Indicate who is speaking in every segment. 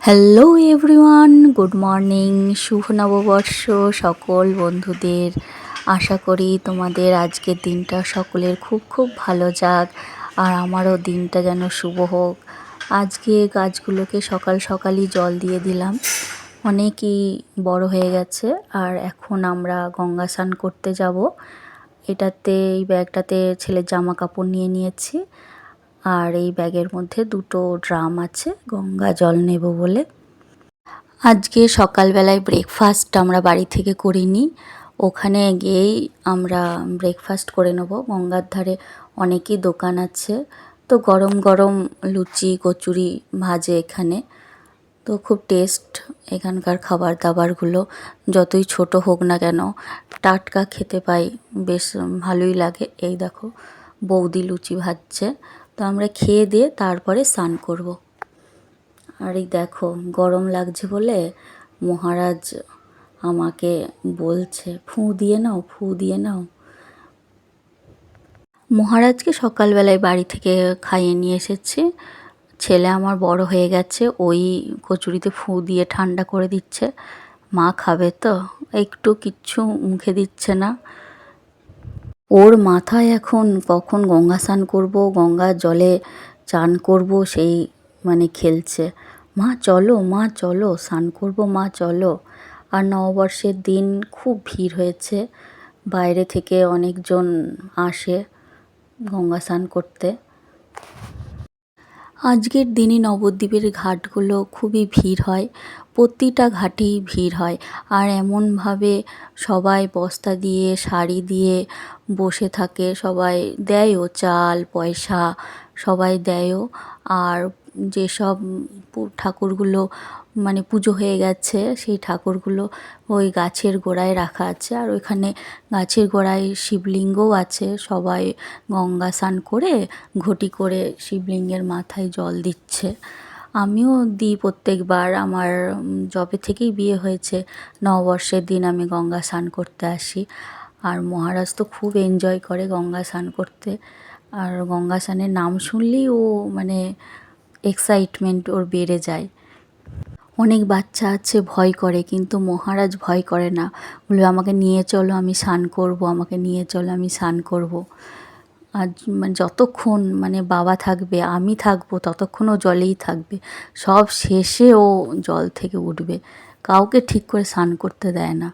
Speaker 1: Hello everyone good morning শুভ নববর্ষ সকল বন্ধুদের। আশা করি তোমাদের আজকের দিনটা সকলের খুব খুব ভালো যাক, আর আমারও দিনটা যেন শুভ হোক। আজকে গাছগুলোকে সকাল সকালই জল দিয়ে দিলাম। অনেকই বড় হয়ে গেছে, আর এখন আমরা গঙ্গা স্নান করতে যাব। এটাতে এই ব্যাগটাতে ছেলের জামা কাপড় নিয়ে নিয়েছি। আর এই ব্যাগের মধ্যে দুটো ড্রাম আছে, গঙ্গা জল নেব বলে। আজকে সকালবেলায় ব্রেকফাস্ট আমরা বাড়ি থেকে করিনি। ওখানে গিয়েই আমরা ব্রেকফাস্ট করে নেব। গঙ্গার ধারে অনেকই দোকান আছে। তো গরম গরম লুচি, কচুরি ভাজে এখানে। তো খুব টেস্ট এখানকার খাবার দাবারগুলো। যতই ছোট হোক না কেন, টাটকা খেতে পাই, বেশ ভালোই লাগে। এই দেখো, বৌদি লুচি ভাজছে। তো আমরা খেয়ে দিয়ে তারপরে স্নান করব। আর এই দেখো, গরম লাগছে বলে মহারাজ আমাকে বলছে, ফু দিয়ে নাও, ফু দিয়ে নাও। মহারাজকে সকালবেলায় বাড়ি থেকে খাইয়ে নিয়ে এসেছি। ছেলে আমার বড় হয়ে গেছে, ওই কচুরিতে ফু দিয়ে ঠান্ডা করে দিচ্ছে। মা খাবে তো, একটু কিচ্ছু মুখে দিচ্ছে না। ওর মাথায় এখন কখন গঙ্গা স্নান করব, গঙ্গার জলে চান করব, সেই মানে খেলছে। মা, চলো মা, চলো, স্নান করব, মা, চলো। আর নববর্ষের দিন খুব ভিড় হয়েছে, বাইরে থেকে অনেকজন আসে গঙ্গা স্নান করতে। আজকের দিনে নবদ্বীপের ঘাটগুলো খুবই ভিড় হয়। প্রতিটা ঘাটেই ভিড় হয়। আর এমনভাবে সবাই বস্তা দিয়ে, শাড়ি দিয়ে বসে থাকে, সবাই দেয়ও চাল, পয়সা, সবাই দেয়ও। আর যেসব ঠাকুরগুলো মানে পুজো হয়ে গেছে, সেই ঠাকুরগুলো ওই গাছের গোড়ায় রাখা আছে। আর ওইখানে গাছের গোড়ায় শিবলিঙ্গও আছে। সবাই গঙ্গা স্নান করে, ঘটি করে শিবলিঙ্গের মাথায় জল দিচ্ছে। আমিও দিই প্রত্যেকবার। আমার যবে থেকেই বিয়ে হয়েছে। নববর্ষের দিন আমি গঙ্গা স্নান করতে আসি। আর মহারাজ তো খুব এনজয় করে গঙ্গা স্নান করতে। আর গঙ্গা স্নানের নাম শুনলেই ও মানে এক্সাইটমেন্ট ওর বেড়ে যায়। অনেক বাচ্চা আছে, ভয় করে, কিন্তু মহারাজ ভয় করে না। বলবে, আমাকে নিয়ে চলো, আমি স্নান করব, আমাকে নিয়ে চলো, আমি স্নান করব। আর মানে যতক্ষণ মানে বাবা থাকবে, আমি থাকব, ততক্ষণ ও জলেই থাকবে। সব শেষে ও জল থেকে উঠবে। কাউকে ঠিক করে স্নান করতে দেয় না।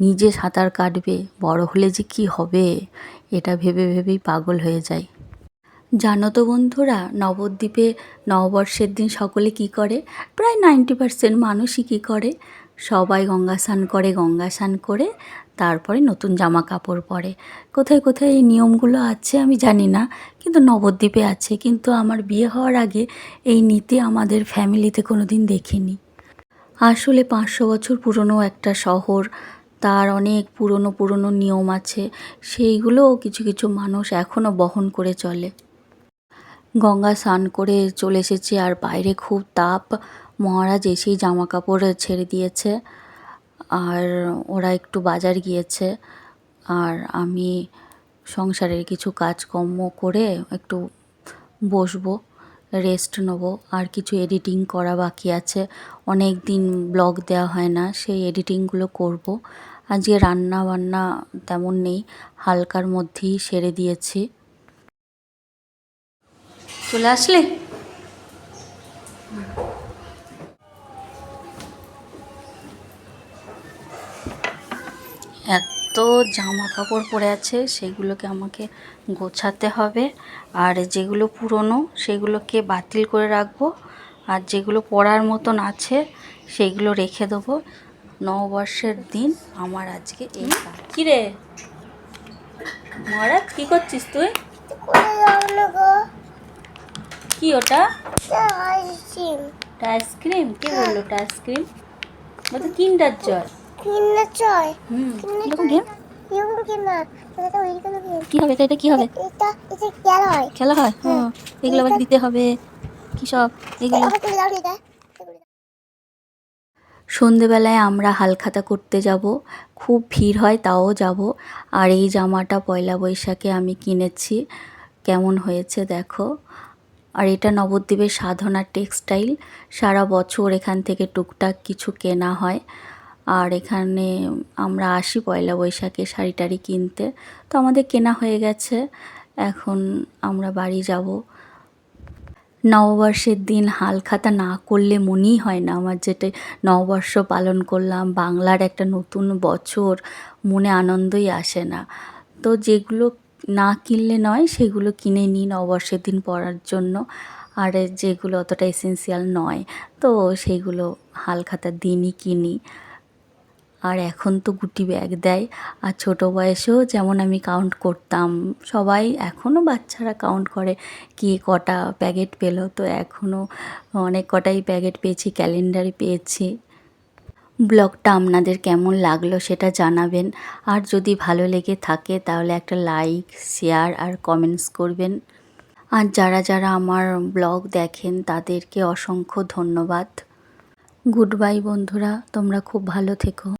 Speaker 1: নিজে সাঁতার কাটবে, বড় হলে যে কি হবে? এটা ভেবে ভেবেই পাগল হয়ে যায়। জানো তো বন্ধুরা, নবদ্বীপে নববর্ষের দিন সকলে কি করে? প্রায় নাইনটি পার্সেন্ট মানুষই কী করে? সবাই গঙ্গা স্নান করে গঙ্গা স্নান করে তারপরে নতুন জামা কাপড় পরে। কোথায় কোথায় এই নিয়মগুলো আছে আমি জানি না, কিন্তু নবদ্বীপে আছে। কিন্তু আমার বিয়ে হওয়ার আগে এই নীতি আমাদের ফ্যামিলিতে কোনো দিন দেখিনি। আসলে পাঁচশো বছর পুরনো একটা শহর, তার অনেক পুরনো পুরনো নিয়ম আছে, সেইগুলোও কিছু কিছু মানুষ এখনও বহন করে চলে। গঙ্গা স্নান করে চলে এসেছি আর বাইরে খুব তাপ। মহারাজ এসেই জামা কাপড় ছেড়ে দিয়েছে। আর ওরা একটু বাজার গিয়েছে। আর আমি সংসারের কিছু কাজকর্ম করে একটু বসবো রেস্ট নেব। আর কিছু এডিটিং করা বাকি আছে। অনেক দিন ব্লগ দেওয়া হয় না, সেই এডিটিংগুলো করব। আজকে রান্না বান্না তেমন নেই, হালকার মধ্যেই সেরে দিয়েছি। চলে আসলে? এত জামা কাপড় পরে আছে সেগুলোকে আমাকে গোছাতে হবে। আর যেগুলো পুরনো সেগুলোকে বাতিল করে রাখব। আর যেগুলো পরার মতন আছে সেগুলো রেখে দেবো। নববর্ষের দিন আমার আজকে এই কী রে? মহারাজ কী করছিস তুই? কি ওটা? আইসক্রিম কে বলল ওটা আইসক্রিম বলতো কিন্ডার জয়
Speaker 2: কিন্ডার জয়
Speaker 1: এরকম গেম?
Speaker 2: না। এটা তো ওইরকম গেম।
Speaker 1: কি হবে? এটা এটা কি হবে?
Speaker 2: এটা এটা খেলা হয়।
Speaker 1: খেলা হয়? হুম। এগুলো আবার দিতে হবে। কি সব? এগুলো সন্ধেবেলায় আমরা হালখাতা করতে যাব। খুব ভিড় হয় তাও যাব। আর এই জামাটা পয়লা বৈশাখে আমি কিনেছি। কেমন হয়েছে দেখো। আর এটা নবদ্বীপের সাধনা টেক্সটাইল। সারা বছর এখান থেকে টুকটাক কিছু কেনা হয়। আর এখানে আমরা আসি পয়লা বৈশাখে শাড়ি টাড়ি কিনতে। তো আমাদের কেনা হয়ে গেছে। এখন আমরা বাড়ি যাব। নববর্ষের দিন হালখাতা না করলে মনেই হয় না। আমার যেটা নববর্ষ পালন করলাম, বাংলার একটা নতুন বছর, মনে আনন্দই আসে না। তো যেগুলো না কিনলে নয়, সেগুলো কিনে নিই নববর্ষের দিন পরার জন্য। আর যেগুলো অতটা এসেন্সিয়াল নয়, তো সেইগুলো হালখাতার দিনই কিনি। আর এখন তো গুটি ব্যাগ দেয়। আর ছোটো বয়সেও যেমন আমি কাউন্ট করতাম, সবাই এখনও বাচ্চারা কাউন্ট করে কে কটা প্যাকেট পেল। তো এখনও অনেক কটাই প্যাকেট পেয়েছি ক্যালেন্ডারে পেয়েছি। ব্লগটা আপনাদের কেমন লাগল সেটা জানাবেন। আর যদি ভালো লেগে থাকে তাহলে একটা লাইক শেয়ার আর কমেন্টস করবেন। আর যারা যারা আমার ব্লগ দেখেন তাদেরকে অসংখ্য ধন্যবাদ। গুড বাই বন্ধুরা, তোমরা খুব ভালো থেকো।